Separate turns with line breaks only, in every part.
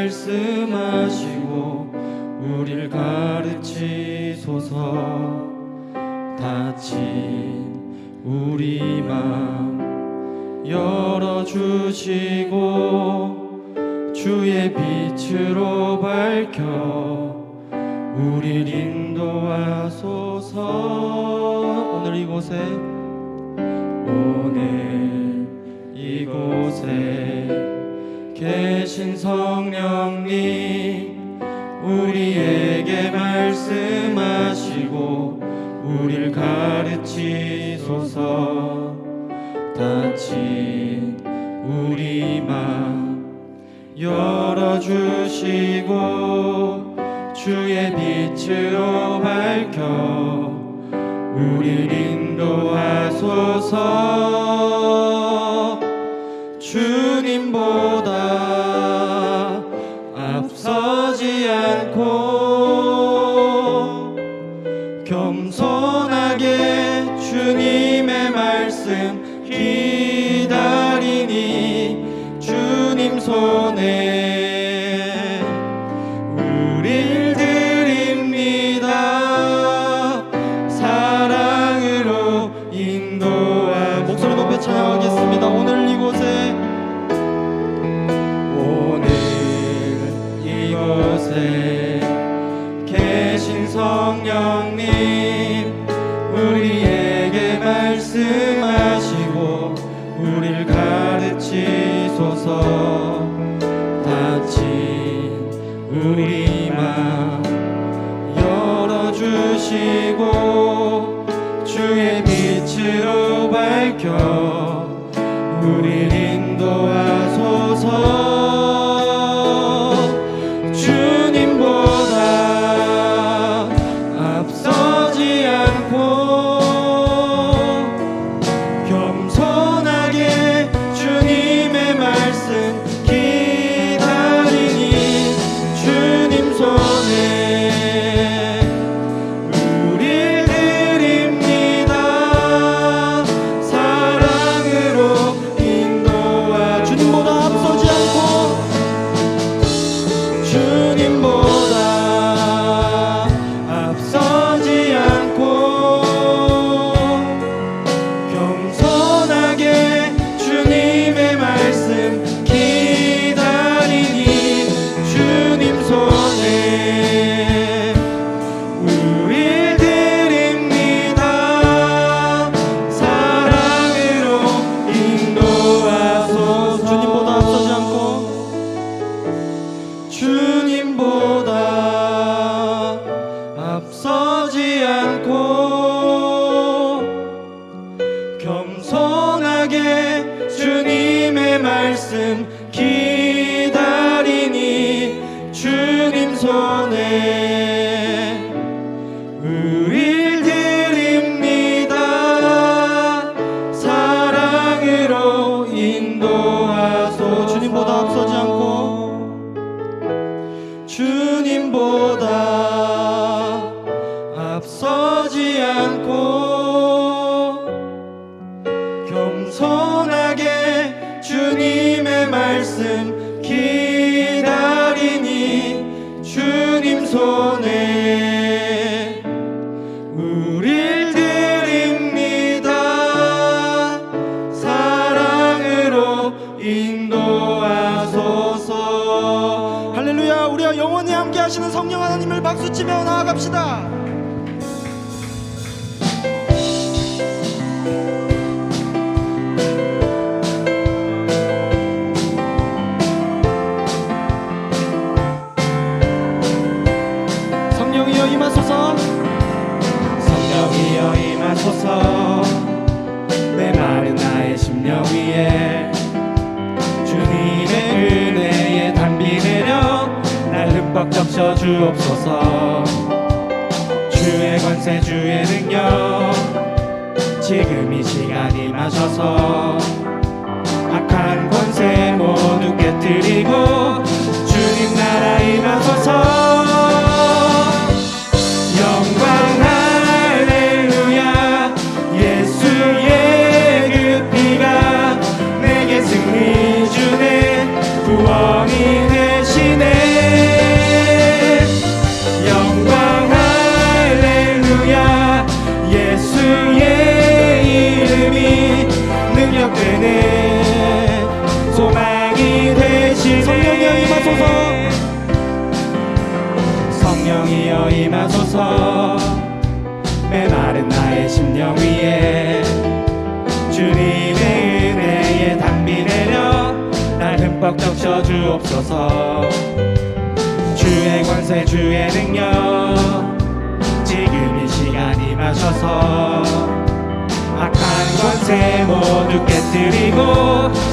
말씀하시고 우릴 가르치소서. 닫힌 우리 맘 열어주시고 주의 빛으로 밝혀 우릴 인도하소서. 오늘 이곳에 오늘 이곳에 계신 성령님 우리에게 말씀하시고 우릴 가르치소서. 닫힌 우리 맘 열어주시고 주의 빛으로 밝혀 우릴 인도하소서. 주님보다 손에 손에 우릴 드립니다. 사랑으로 인도하소. 주님보다 앞서지 않고. 주님보다 앞서지 않고 겸손하게 주님의 말씀 기 박수치며 나아갑시다 적셔 주옵소서. 주의 권세 주의 능력 지금 이 시간 임하셔서 악한 권세 모두 깨뜨리고 주님 나라 임하소서 성령이여 임하소서. 메마른 나의 심령 위에 주님의 은혜에 담비 내려 날 흠뻑 적셔 주옵소서. 주의 권세 주의 능력 지금 이 시간 임하셔서 악한 권세 모두 깨뜨리고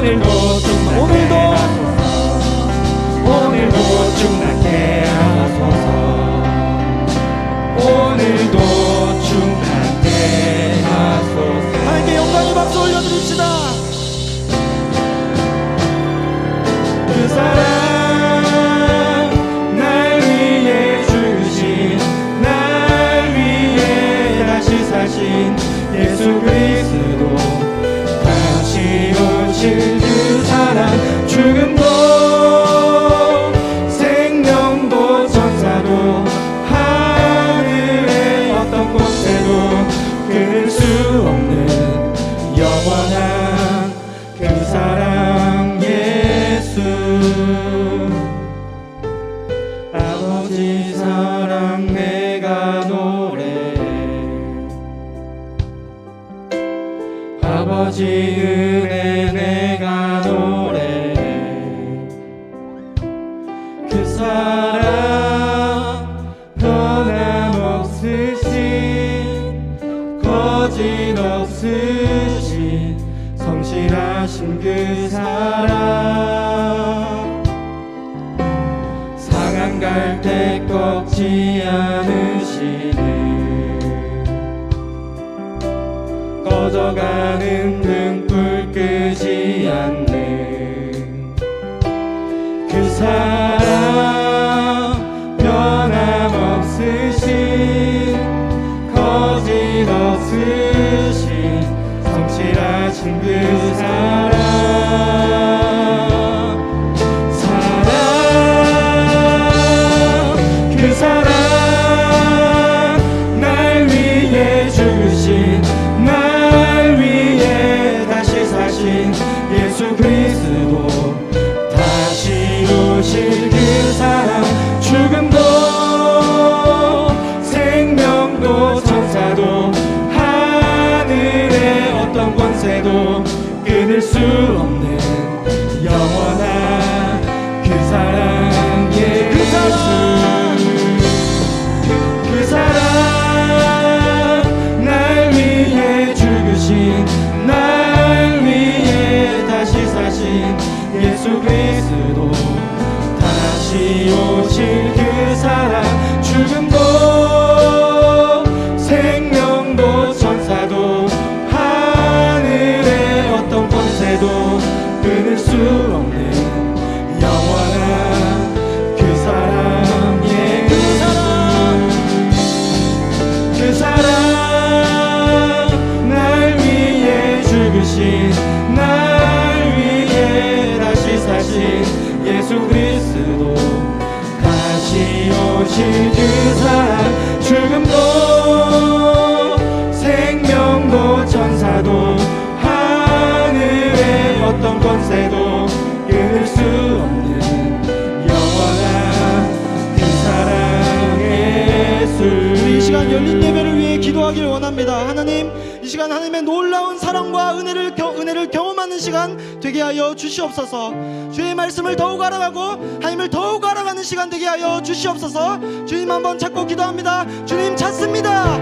오늘도 오늘도 오늘도 충나게 진실하신 그 사랑. 상한 갈때 꺾지 않 是
시간 하나님의 놀라운 사랑과 은혜를, 은혜를 경험하는 시간 되게 하여 주시옵소서. 주의 말씀을 더욱 알아가고 하나님을 더욱 알아가는 시간 되게 하여 주시옵소서. 주님 한번 찾고 기도합니다. 주님 찾습니다.